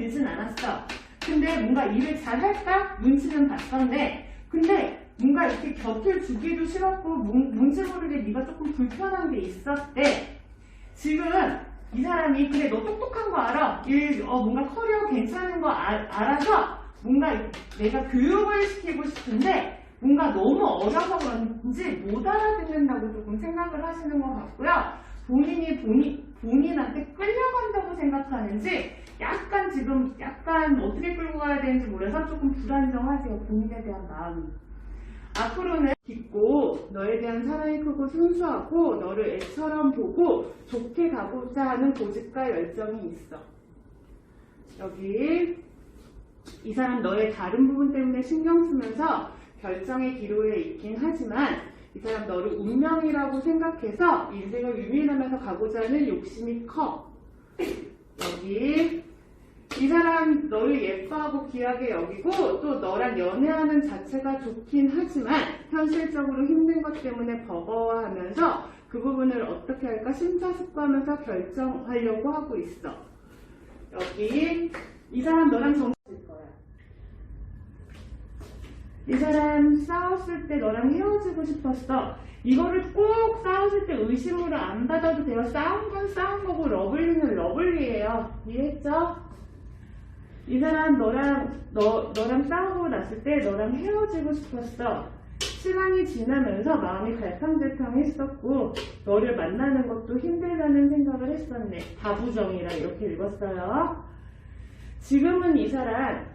들진 않았어. 근데 뭔가 일을 잘 할까? 눈치는 봤었네. 근데 뭔가 이렇게 곁을 주기도 싫었고 뭔- 뭔지 모르게 네가 조금 불편한 게 있었대. 지금 이 사람이 그래 너 똑똑한 거 알아. 일, 어, 뭔가 커리어 괜찮은 거 알, 알아서 뭔가 내가 교육을 시키고 싶은데 뭔가 너무 어려서 그런지 못 알아듣는다고 조금 생각을 하시는 것 같고요. 본인이 본인, 본인한테 끌려간다고 생각하는지 약간 지금 약간 어떻게 끌고 가야 되는지 몰라서 조금 불안정하세요. 본인에 대한 마음이. 앞으로는 깊고 너에 대한 사랑이 크고 순수하고 너를 애처럼 보고 좋게 가고자 하는 고집과 열정이 있어. 여기 이 사람 너의 다른 부분 때문에 신경 쓰면서 결정의 기로에 있긴 하지만 이 사람 너를 운명이라고 생각해서 인생을 유민하면서 가고자 하는 욕심이 커. 여기 이 사람 너를 예뻐하고 귀하게 여기고 또 너랑 연애하는 자체가 좋긴 하지만 현실적으로 힘든 것 때문에 버거워하면서 그 부분을 어떻게 할까 심사숙고하면서 결정하려고 하고 있어. 여기 이 사람 너랑 정해질 거야. 이 사람 싸웠을 때 너랑 헤어지고 싶었어. 이거를 꼭 싸웠을 때 의심으로 안 받아도 돼요. 싸운 건 싸운 거고 러블리는 러블리예요. 이해했죠? 이 사람 너랑 너 너랑 싸우고 났을 때 너랑 헤어지고 싶었어. 시간이 지나면서 마음이 갈팡질팡했었고 너를 만나는 것도 힘들다는 생각을 했었네. 다부정이라 이렇게 읽었어요. 지금은 이 사람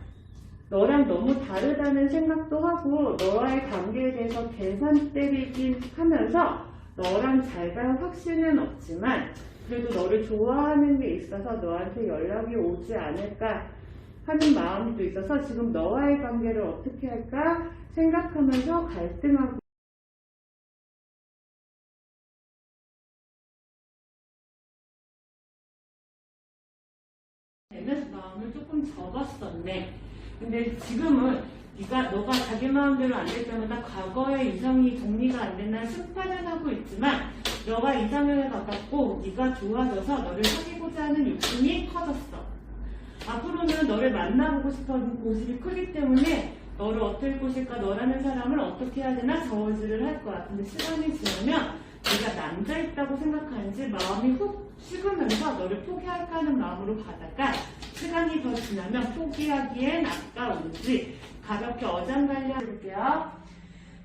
너랑 너무 다르다는 생각도 하고 너와의 관계에 대해서 계산 때리긴 하면서 너랑 잘 갈 확신은 없지만 그래도 너를 좋아하는 게 있어서 너한테 연락이 오지 않을까 하는 마음도 있어서 지금 너와의 관계를 어떻게 할까 생각하면서 갈등하고 되면서 마음을 조금 접었었네. 근데 지금은 네가 너가 자기 마음대로 안 될 때마다 과거의 이상이 정리가 안 된다는 습관을 하고 있지만 너가 이상형에 가깝고 네가 좋아져서 너를 사귀고자 하는 욕심이 커졌어. 앞으로는 너를 만나보고 싶어하는 고집이 크기 때문에 너를 어떨 것일까 너라는 사람을 어떻게 해야 되나 저울질을 할 거야. 근데 시간이 지나면 네가 남자 있다고 생각하는지 마음이 훅 식으면서 너를 포기할까 하는 마음으로 가다가 시간이 더 지나면 포기하기엔 아까운지 가볍게 어장관리 해볼게요.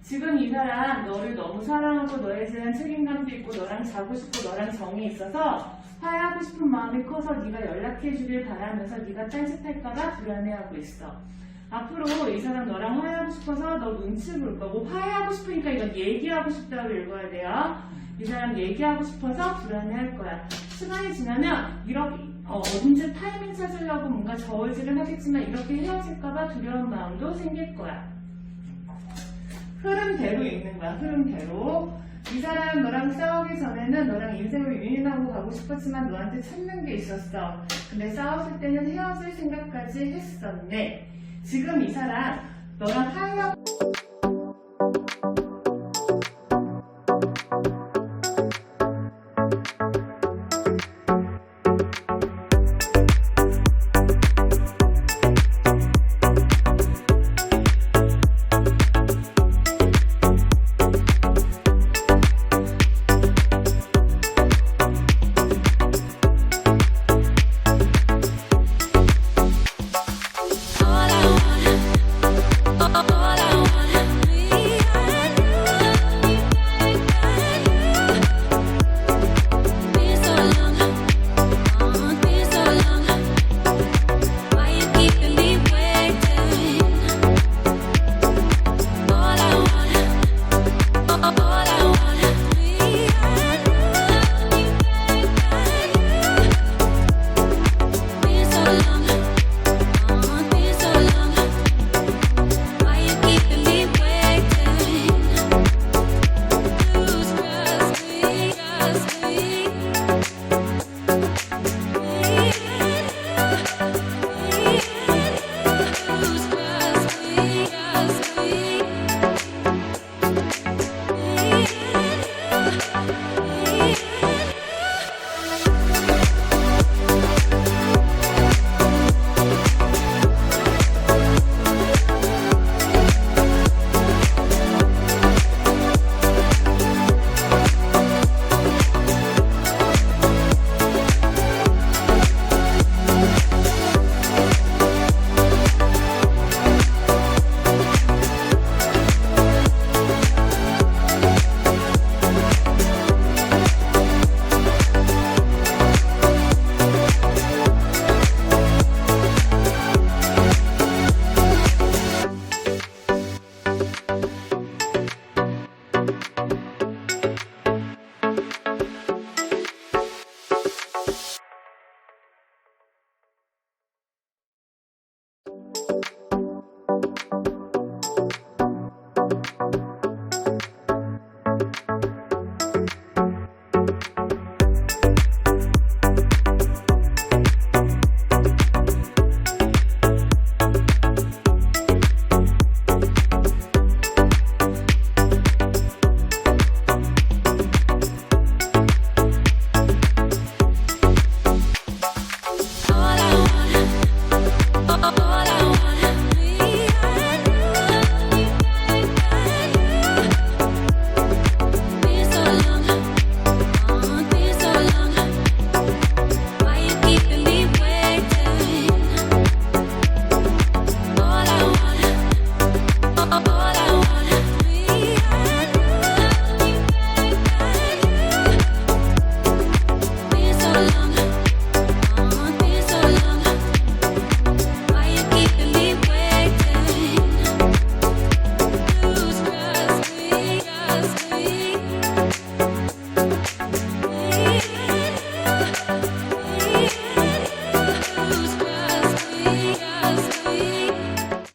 지금 이 사람 너를 너무 사랑하고 너에 대한 책임감도 있고 너랑 자고 싶고 너랑 정이 있어서 화해하고 싶은 마음이 커서 네가 연락해 주길 바라면서 네가 딴짓할까봐 불안해하고 있어. 앞으로 이 사람 너랑 화해하고 싶어서 너 눈치 볼 거고 화해하고 싶으니까 이건 얘기하고 싶다고 읽어야 돼요. 이 사람 얘기하고 싶어서 불안해할 거야. 시간이 지나면 이렇게 어, 언제 타이밍 찾으려고 뭔가 저울질을 하겠지만 이렇게 헤어질까봐 두려운 마음도 생길 거야. 흐름대로 읽는 거야, 흐름대로. 이 사람 너랑 싸우기 전에는 너랑 인생을 유인하고 가고 싶었지만 너한테 찾는 게 있었어. 근데 싸웠을 때는 헤어질 생각까지 했었네. 지금 이 사람 너랑 하려고